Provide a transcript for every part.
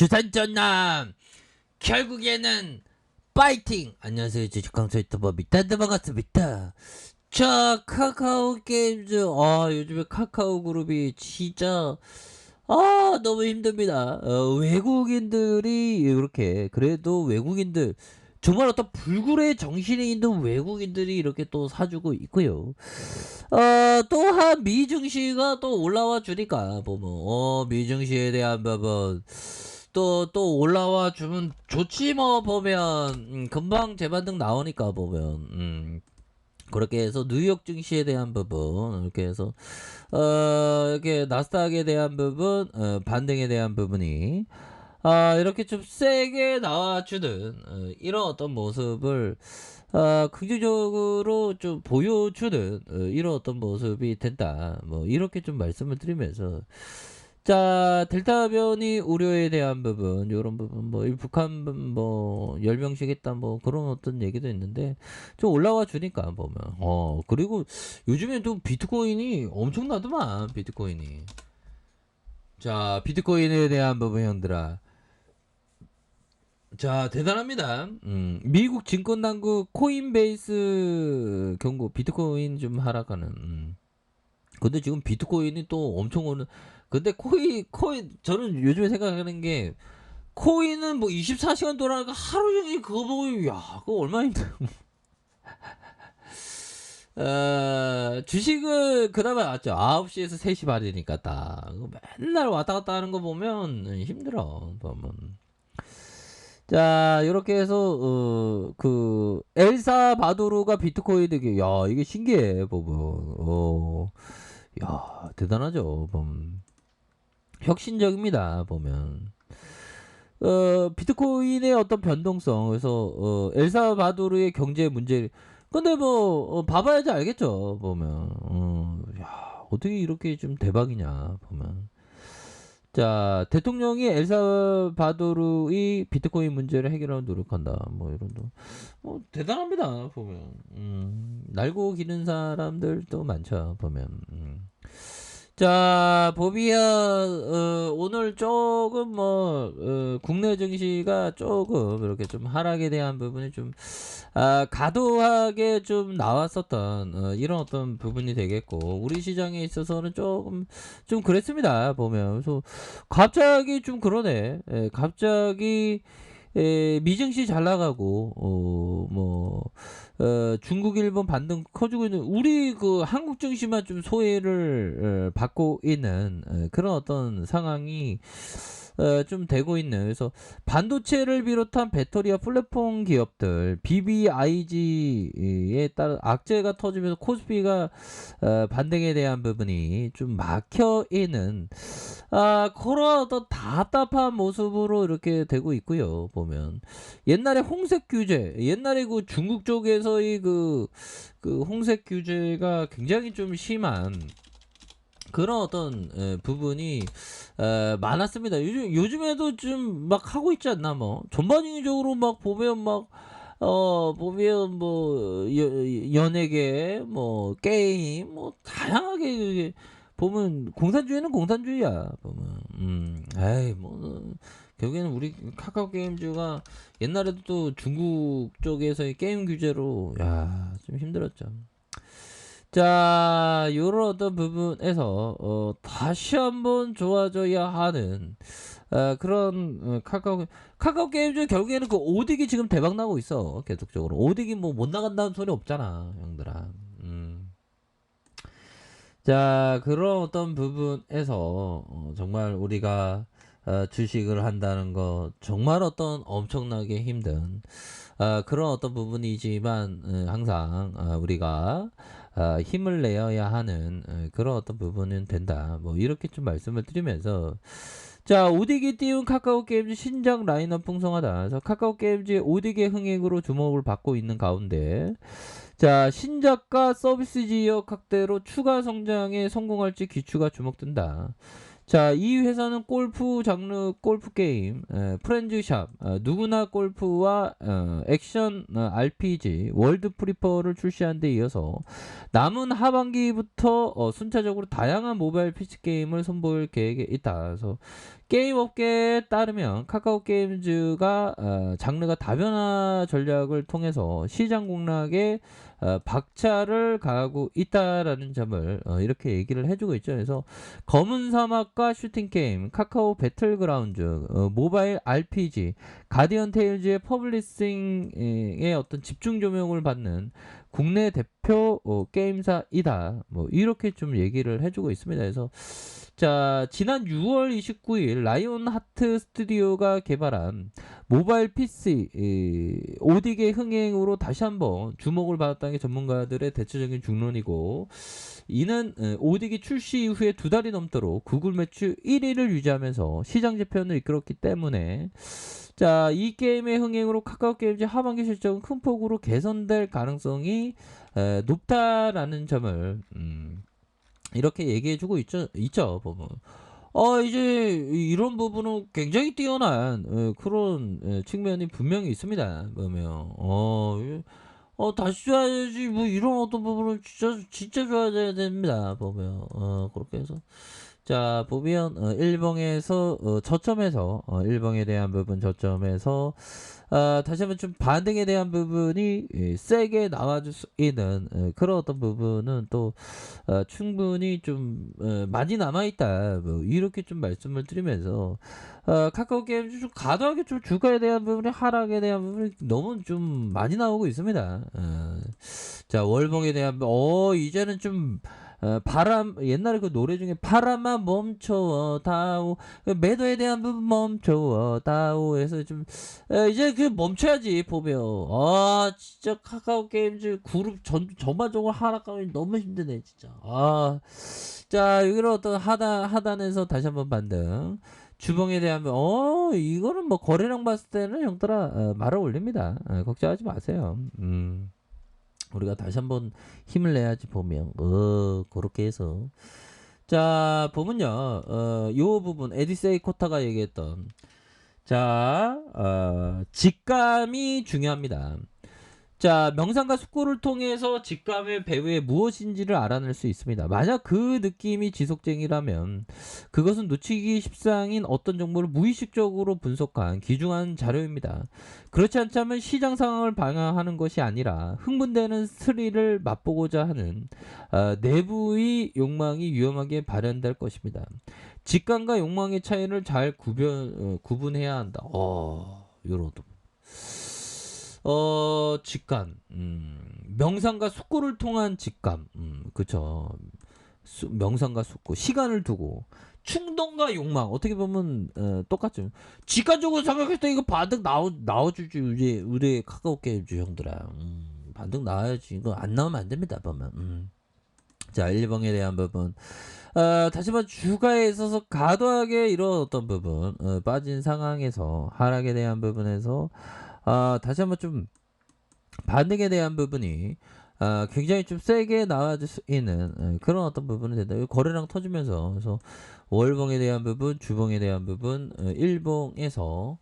주산전남. 결국에는 파이팅. 안녕하세요. 주식강사 유튜버 미탄드 반갑습니다. 자 카카오 게임즈. 아 요즘에 카카오 그룹이 진짜 아 너무 힘듭니다. 어, 외국인들이 이렇게 그래도 외국인들 정말 어떤 불굴의 정신이 있는 외국인들이 이렇게 또 사주고 있고요. 어, 또한 미증시가 또 올라와 주니까 보면 어 미증시에 대한 부분 또 또 올라와 주면 좋지 뭐 보면 음, 금방 재반등 나오니까 보면 음. 그렇게 해서 뉴욕 증시에 대한 부분 이렇게 해서 어 이렇게 나스닥에 대한 부분 어, 반등에 대한 부분이 아 이렇게 좀 세게 나와주는 어, 이런 어떤 모습을 아, 긍정적으로 좀 보여주는 어, 이런 어떤 모습이 된다. 뭐 이렇게 좀 말씀을 드리면서 자 델타 변이 우려에 대한 부분 이런 부분 뭐이 북한 뭐 열병식 했다 뭐 그런 어떤 얘기도 있는데 좀 올라와 주니까 보면 어 그리고 요즘에 좀 비트코인이 엄청나더만 비트코인이 자 비트코인에 대한 부분 형들아 자 대단합니다. 음, 미국 증권당국 코인베이스 경고 비트코인 좀 하락하는. 음. 근데 지금 비트코인이 또 엄청 오는. 근데 코인 코인 저는 요즘에 생각하는 게 코인은 뭐 24시간 돌아가니까 하루 종일 그거 보고 야 그거 얼마나 힘들어. 어, 주식은 그나마 낫죠. 9시에서 3시 반이니까 딱. 맨날 왔다 갔다 하는 거 보면 힘들어. 보면. 자, 이렇게 해서 어, 그 엘사 바도르가 비트코인 되게 야, 이게 신기해 보면. 어. 야, 대단하죠. 보면. 혁신적입니다. 보면. 어, 비트코인의 어떤 변동성 그래서 어, 엘사 바도르의 경제 문제 근데 뭐 어, 봐봐야지 알겠죠. 보면. 어, 야, 어떻게 이렇게 좀 대박이냐. 보면. 자, 대통령이 엘사바도르의 비트코인 문제를 해결하는 노력한다. 뭐 이런 도뭐 대단합니다. 보면. 음, 날고 기는 사람들도 많죠. 보면. 음. 자, 보비야, 어, 오늘 조금 뭐, 어, 국내 증시가 조금 이렇게 좀 하락에 대한 부분이 좀, 아, 과도하게 좀 나왔었던, 어, 이런 어떤 부분이 되겠고, 우리 시장에 있어서는 조금, 좀 그랬습니다. 보면. 그래서, 갑자기 좀 그러네. 예, 갑자기, 에, 미증시 잘 나가고, 어, 뭐, 어, 중국, 일본 반등 커지고 있는, 우리 그 한국 증시만 좀 소외를 어, 받고 있는 어, 그런 어떤 상황이 어, 좀 되고 있는 그래서 반도체를 비롯한 배터리와 플랫폼 기업들 BBIG에 따른 악재가 터지면서 코스피가 어, 반등에 대한 부분이 좀 막혀 있는 아 그런 어떤 답답한 모습으로 이렇게 되고 있고요 보면. 옛날에 홍색 규제 옛날에 그 중국 쪽에서 의 그, 그 홍색 규제가 굉장히 좀 심한 그런 어떤 에, 부분이 에, 많았습니다. 요즘 요즘에도 좀 막 하고 있지 않나 뭐 전반적으로 막 보면 막 어 보면 뭐 여, 연예계 뭐 게임 뭐 다양하게 보면 공산주의는 공산주의야 보면 음 에이 뭐 결국에는 우리 카카오 게임즈가 옛날에도 또 중국 쪽에서의 게임 규제로 야 좀 힘들었죠. 자, 요런 어떤 부분에서 어, 다시 한번 좋아져야 하는 어, 그런 어, 카카오 카카오 게임 중 결국에는 그 오딕이 지금 대박 나고 있어 계속적으로 오딕이 뭐 못 나간다는 소리 없잖아 형들아. 음. 자 그런 어떤 부분에서 어, 정말 우리가 어, 주식을 한다는 거 정말 어떤 엄청나게 힘든 어, 그런 어떤 부분이지만 어, 항상 어, 우리가 어, 힘을 내어야 하는 어, 그런 어떤 부분은 된다. 뭐 이렇게 좀 말씀을 드리면서 자 오디기 띄운 카카오 게임즈 신작 라인업 풍성하다. 그래서 카카오 게임즈의 오디기 흥행으로 주목을 받고 있는 가운데 자 신작과 서비스 지역 확대로 추가 성장에 성공할지 귀추가 주목된다. 자, 이 회사는 골프 장르 골프 게임, 에, 프렌즈샵, 어, 누구나 골프와 어, 액션 어, RPG, 월드 프리퍼를 출시한 데 이어서 남은 하반기부터 어, 순차적으로 다양한 모바일 PC 게임을 선보일 계획에 있다. 그래서 게임 업계에 따르면 카카오 게임즈가 어, 장르가 다변화 전략을 통해서 시장 공략에 어, 박차를 가하고 있다라는 점을 어, 이렇게 얘기를 해주고 있죠. 그래서 검은 사막과 슈팅 게임, 카카오 배틀그라운드, 어, 모바일 RPG, 가디언 테일즈의 퍼블리싱의 어떤 집중 조명을 받는 국내 대표 어, 게임사이다. 뭐 이렇게 좀 얘기를 해주고 있습니다. 그래서 자 지난 6월 29일 라이온 하트 스튜디오가 개발한 모바일 PC 이, 오딕의 흥행으로 다시 한번 주목을 받았다는 게 전문가들의 대체적인 중론이고 이는 에, 오딕이 출시 이후에 두 달이 넘도록 구글 매출 1위를 유지하면서 시장 재편을 이끌었기 때문에 자, 이 게임의 흥행으로 카카오 게임즈 하반기 실적은 큰 폭으로 개선될 가능성이 에, 높다라는 점을 음, 이렇게 얘기해주고 있죠, 있죠, 보면. 어, 이제 이런 부분은 굉장히 뛰어난 에, 그런 에, 측면이 분명히 있습니다. 보면 어, 이- 어 다시 줘야지 뭐 이런 어떤 부분은 진짜 진짜 줘야 됩니다. 보면 어 그렇게 해서 자 보면 어, 일봉에서 어, 저점에서 어, 일봉에 대한 부분 저점에서 아, 다시 한번 좀 반등에 대한 부분이 예, 세게 나와줄 수 있는 예, 그런 어떤 부분은 또 어, 충분히 좀 어, 많이 남아 있다 뭐 이렇게 좀 말씀을 드리면서 어, 카카오 게임 좀 과도하게 좀 주가에 대한 부분이 하락에 대한 부분이 너무 좀 많이 나오고 있습니다. 어, 자 월봉에 대한 부- 어 이제는 좀 어, 바람 옛날에 그 노래 중에 바람아 멈춰 다오 그 매도에 대한 부분 멈춰 다오에서 좀 에, 이제 그 멈춰야지 보면. 아 진짜 카카오 게임즈 그룹 전 전반적으로 하락하면 너무 힘드네 진짜. 아자 여기로 어떤 하단 하단에서 다시 한번 반등. 주봉에 대한 어 이거는 뭐 거래량 봤을 때는 형들아 어, 말을 올립니다. 어, 걱정하지 마세요. 음 우리가 다시 한번 힘을 내야지 보면 어 그렇게 해서. 자 보면요. 어요 부분 에디세이 코타가 얘기했던. 자 어, 직감이 중요합니다. 자 명상과 숙고를 통해서 직감의 배후에 무엇인지를 알아낼 수 있습니다. 만약 그 느낌이 지속적이라면 그것은 놓치기 십상인 어떤 정보를 무의식적으로 분석한 귀중한 자료입니다. 그렇지 않다면 시장 상황을 방어하는 것이 아니라 흥분되는 스릴을 맛보고자 하는 어, 내부의 욕망이 위험하게 발현될 것입니다. 직감과 욕망의 차이를 잘 구별 어, 구분해야 한다. 어, 요로도. 어, 직감. 음, 명상과 숙고를 통한 직감. 음, 그쵸. 수- 명상과 숙고. 시간을 두고. 충동과 욕망. 어떻게 보면, 어, 똑같죠. 직관적으로 생각했을 때 이거 반등 나오, 나와주지. 우리, 우리 카카오 게임즈 형들아. 음, 반등 나와야지. 이거 안 나오면 안 됩니다. 보면. 음. 자, 1번에 대한 부분. 어, 다시 한번 주가에 있어서 과도하게 이런 어떤 부분, 어, 빠진 상황에서 하락에 대한 부분에서, 아, 다시 한번 좀 반등에 대한 부분이, 아, 굉장히 좀 세게 나와줄 수 있는 어, 그런 어떤 부분이 된다. 거래량 터지면서, 그래서 월봉에 대한 부분, 주봉에 대한 부분, 어, 일봉에서,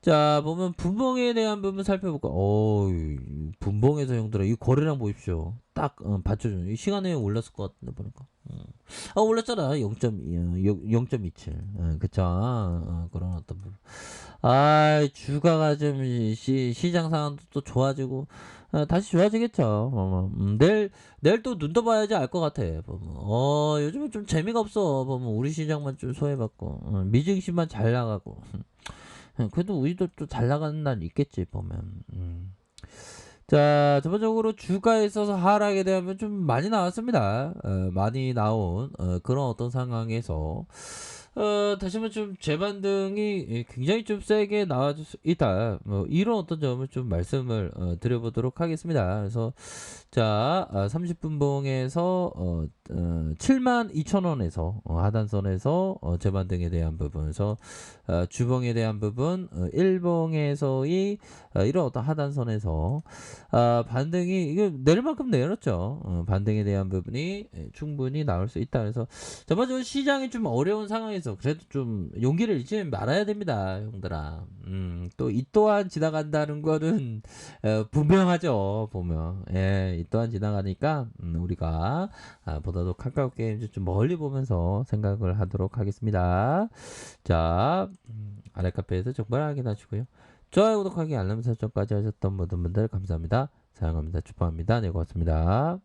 자, 보면 분봉에 대한 부분 살펴볼까? 어, 분봉에서 형들아, 이 거래량 보십시오. 딱 어, 받쳐주는. 이 시간에 올랐을 것 같은데 보니까. 음. 아 올랐잖아. 0.27 어, 그쵸? 어, 그런 어떤 부분. 아 주가가 좀 시, 시장 상황도 또 좋아지고 어, 다시 좋아지겠죠. 어, 뭐, 음, 내일 내일 또 눈 떠봐야지 알 것 같아. 보면 어 요즘에 좀 재미가 없어. 보면 우리 시장만 좀 소외받고 어, 미증시만 잘 나가고. 어, 그래도 우리도 또 잘 나가는 날 있겠지 보면. 음. 자, 전반적으로 주가에 있어서 하락에 부분 좀 많이 나왔습니다. 어, 많이 나온 어, 그런 어떤 상황에서 어, 다시 한번 좀 재반등이 예, 굉장히 좀 세게 나와줄 수 있다. 뭐 이런 어떤 점을 좀 말씀을 어, 드려보도록 하겠습니다. 그래서 자, 아, 30분 봉에서 어, 어, 7만 2천 원에서 어, 하단선에서 어, 재반등에 대한 부분에서 어, 주봉에 대한 부분, 어, 일봉에서의 어, 이런 어떤 하단선에서 아, 반등이 이게 내릴 만큼 내렸죠. 어, 반등에 대한 부분이 예, 충분히 나올 수 있다. 그래서 전반적으로 시장이 좀 어려운 상황에서 상황에서 그래도 좀 용기를 잃지 말아야 됩니다, 형들아. 음, 또 이 또한 지나간다는 거는 어, 분명하죠, 보면. 예, 이 또한 지나가니까 음, 우리가 아, 보다도 카카오 게임 좀 멀리 보면서 생각을 하도록 하겠습니다. 자, 음, 아래 카페에서 정보 확인하시고요. 좋아요, 구독하기, 알람 설정까지 하셨던 모든 분들 감사합니다. 사랑합니다. 축복합니다. 네, 고맙습니다.